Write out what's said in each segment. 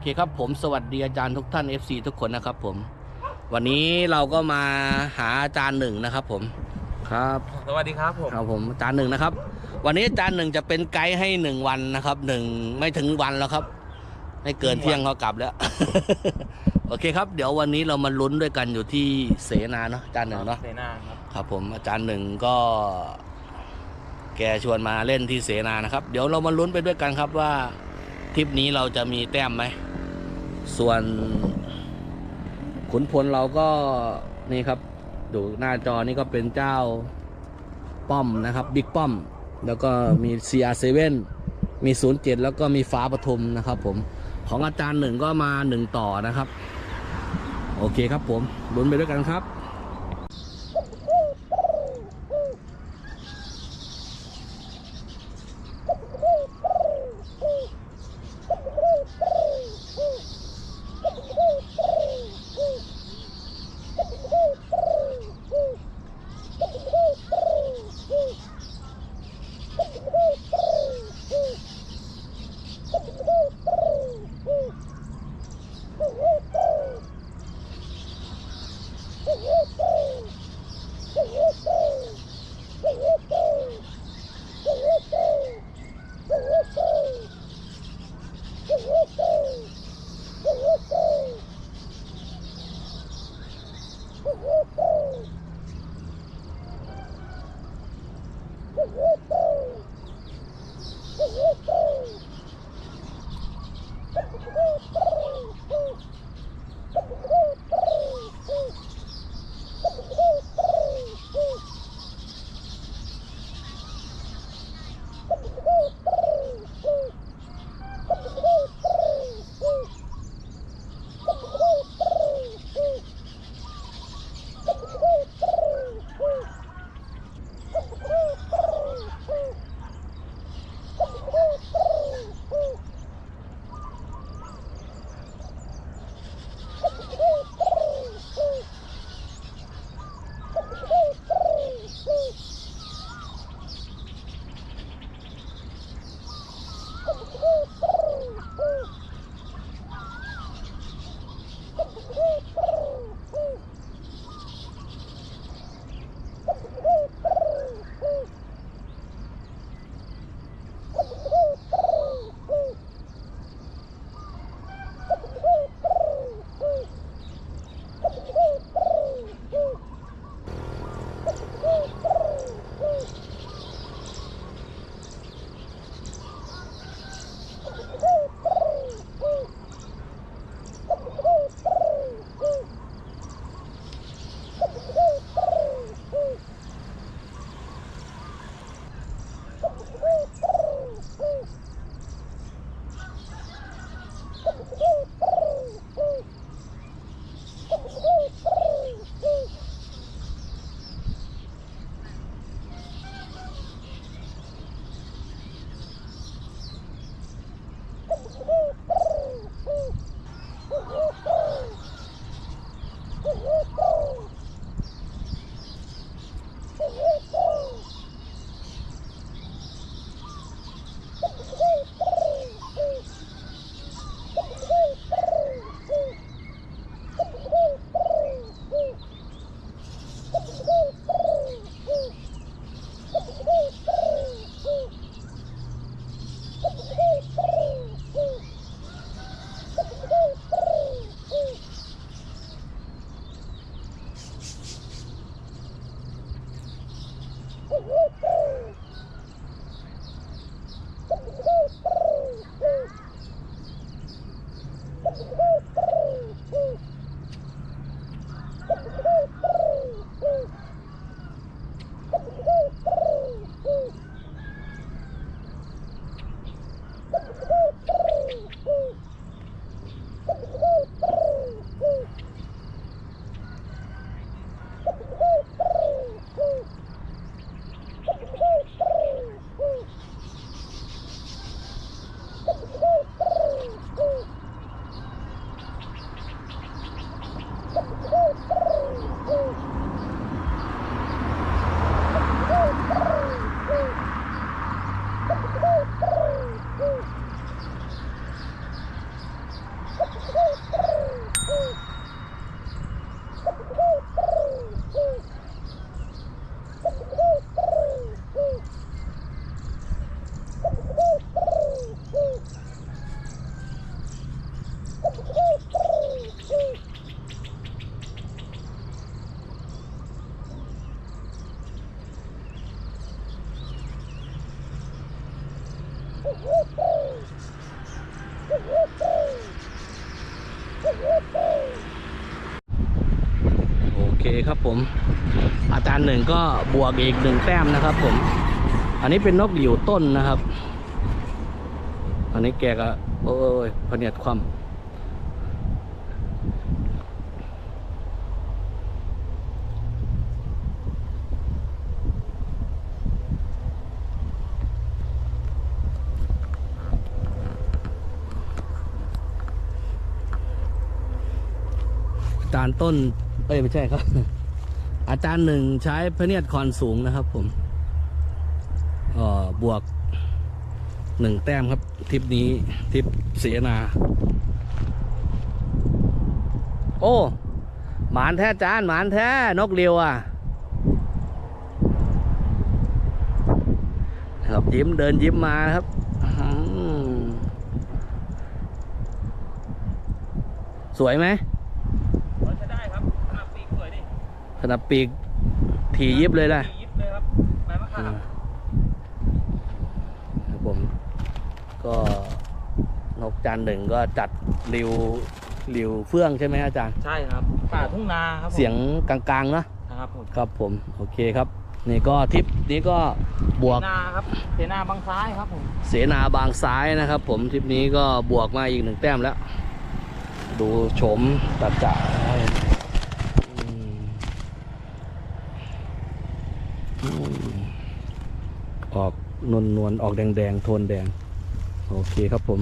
เคครับผมสวัสดีอาจารย์ทุกท่าน FC ทุกคนนะครับผม วันนี้เราก็มาหาอาจารย์หนึ่งนะครับผมครับสวัสดีครับผมครับผมอาจารย์หนึ่งนะครับ วันนี้อาจารย์หนึ่งจะเป็นไกด์ให้หนึ่งวันนะครับหนึ่งไม่ถึงวันแล้วครับ ไม่เกินเที่ยงเขากลับแล้ว โอเคครับ เดี๋ยววันนี้เรามาลุ้นด้วยกันอยู่ที่เสนาเนาะอาจารย์หนึ่งเนาะเสนาครับครับผมอาจารย์หนึ่งก็แกชวนมาเล่นที่เสนานะครับ เดี๋ยวเรามาลุ้นไปด้วยกันครับว่า ทริปนี้เราจะมีแต้มไหม ส่วนขุนพลเราก็นี่ครับ ดูหน้าจอนี่ก็เป็นเจ้าป้อมนะครับบิ๊กป้อม แล้วก็มี CR7 มี 07 แล้วก็มีฟ้าปทุมนะครับผมของอาจารย์หนึ่งก็มาหนึ่งต่อนะครับ โอเคครับผมลุ้นไปด้วยกันครับ ครับผม อาจารย์หนึ่งก็บวกอีกหนึ่งแต้มนะครับผม อันนี้เป็นนกหลิวต้นนะครับ อันนี้แกก็โอ้ยพเนียดความอาจารย์ต้น เอ้ยไม่ใช่ครับ อาจารย์หนึ่งใช้พระเนียดคอนสูงนะครับ ผมเอ่อบวกหนึ่งแต้มครับทริปนี้ทริปเสียนา โอ้หมานแท้จานหมานแท้นกเรียวอะครับยิ้มเดินยิ้มมาครับสวยไหม ใช้ได้ครับขนาดปีกสวยดิ ขนาดปีกถี่ยิบเลยนะปียิบเลยครับใบมะขามครับผม ก็นกจานหนึ่งก็จัดริวริวเฟื่องใช่ไหมอาจารย์ ใช่ครับป่าทุ่งนาครับผมเสียงกลางๆเนอะนะครับผมครับผมโอเคครับ นี่ก็ทริปนี้ก็บวกเสนาครับเสนาบางซ้ายครับผมเสนาบางซ้ายนะครับ ผมทริปนี้ก็บวกมาอีกหนึ่งแต้มแล้ว ดูโฉมตัดจ่าอืมอืมออก นวลนวลออกแดงแดงโทนแดง โอเคครับผม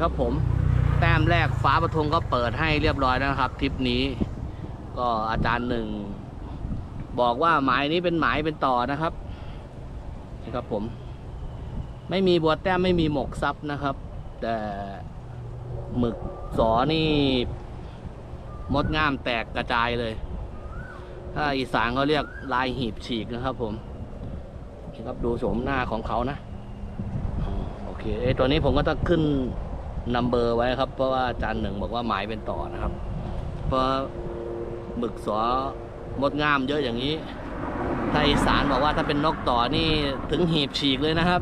ครับผม แต้มแรกฟ้าประทงก็เปิดให้เรียบร้อยแล้วนะครับทริปนี้ ก็อาจารย์หนึ่ง บอกว่าหมายนี้เป็นหมายเป็นต่อนะครับนี่ครับผม ไม่มีบัวแต้มไม่มีหมกซับนะครับ แต่หมึกสอนี่มดง่ามแตกกระจายเลย ถ้าอีสานเขาเรียกลายหีบฉีกนะครับ ผมนี่ครับดูโฉมหน้าของเขานะโอเคเอ้ตัวนี้ผมก็ต้องขึ้น นัมเบอร์ไว้ครับ เพราะว่าอาจารย์หนึ่งบอกว่าหมายเป็นต่อนะครับ เพราะหมึกสอมดงามเยอะอย่างนี้ถ้าอีสานบอกว่าถ้าเป็นนกต่อนี่ถึงหีบฉีกเลยนะครับ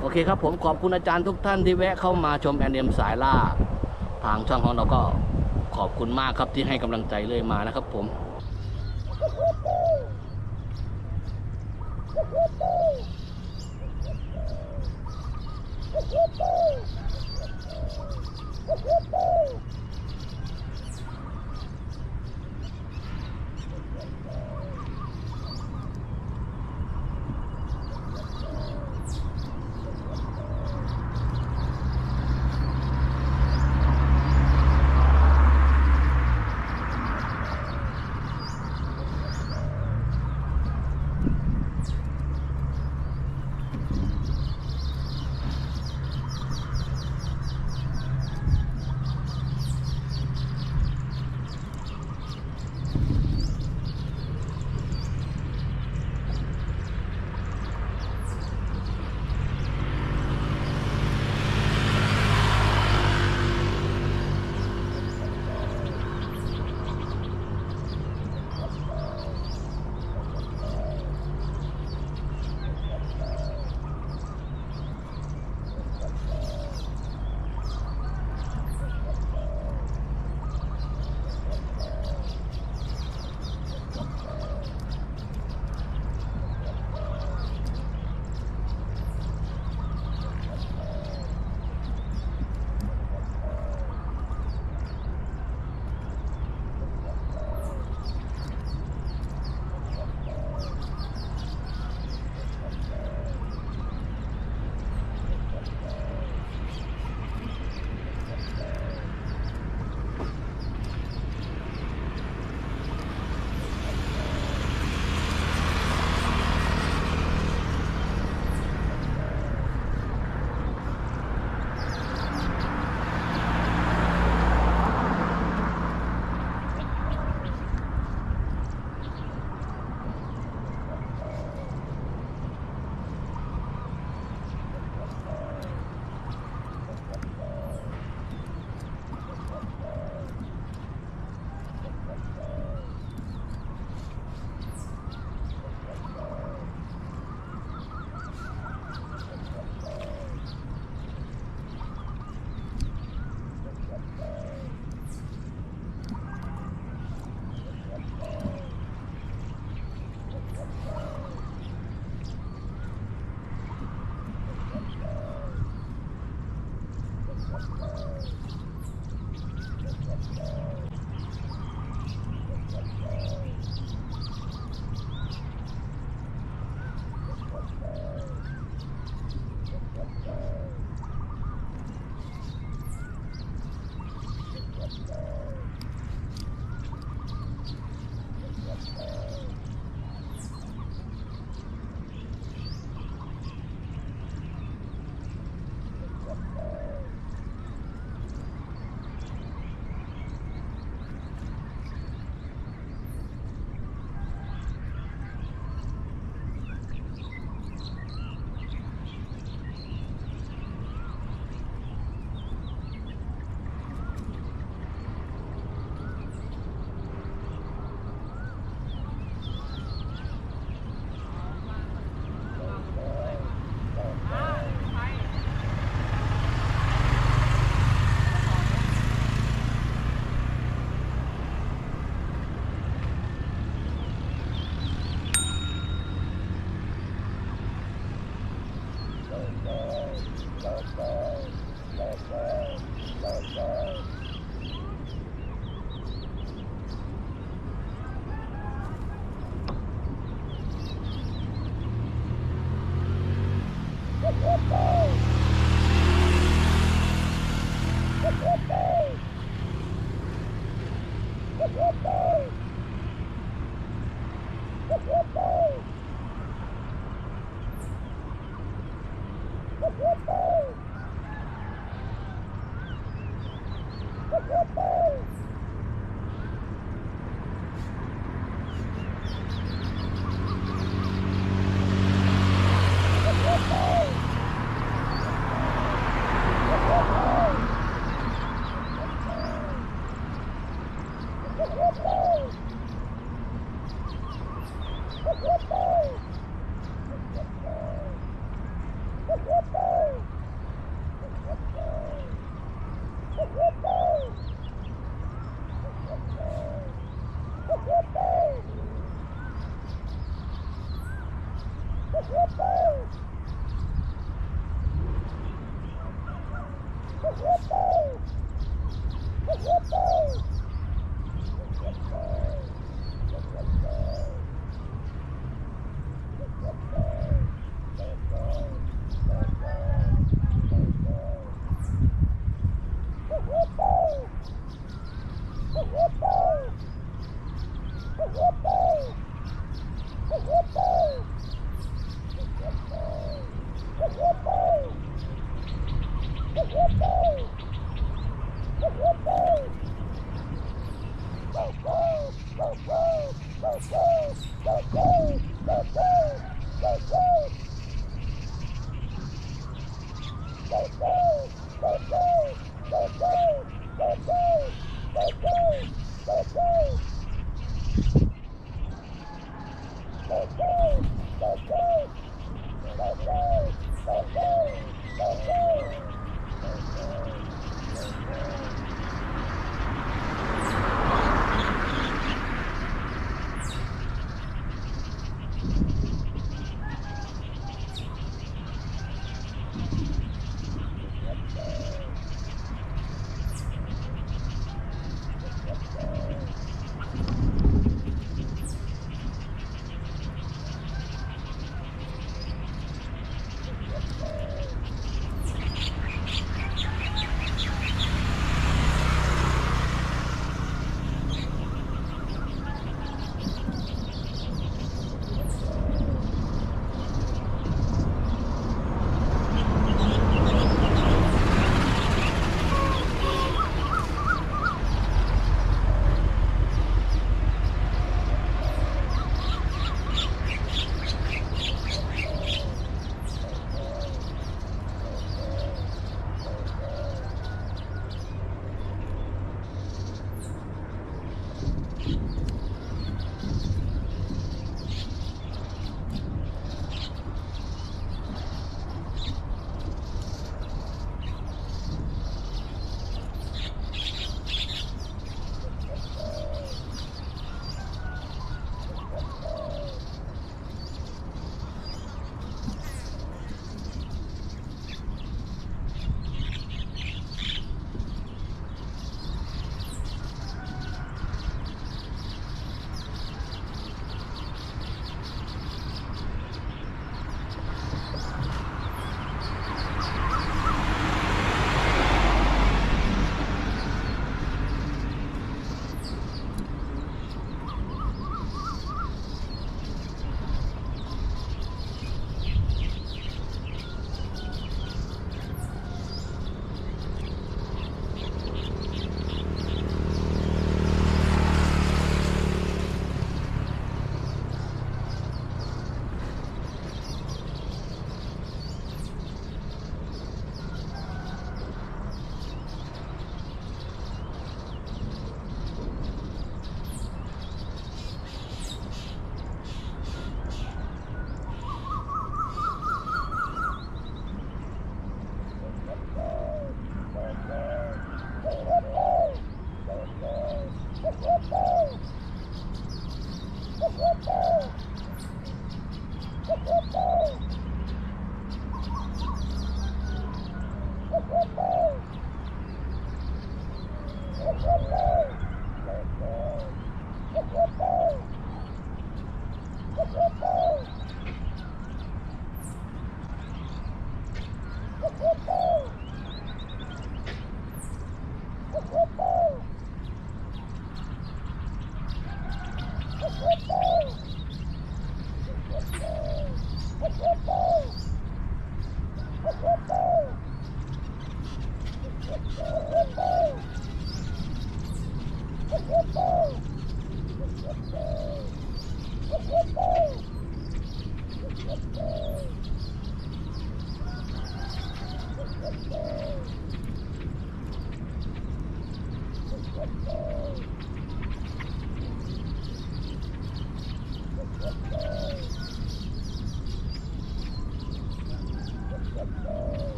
โอเคครับผมขอบคุณอาจารย์ทุกท่านที่แวะเข้ามาชมแอนเดียมสายล่า ทางช่องของเราก็ขอบคุณมากครับที่ให้กำลังใจเลยมานะครับผม Bye. Woo-hoo!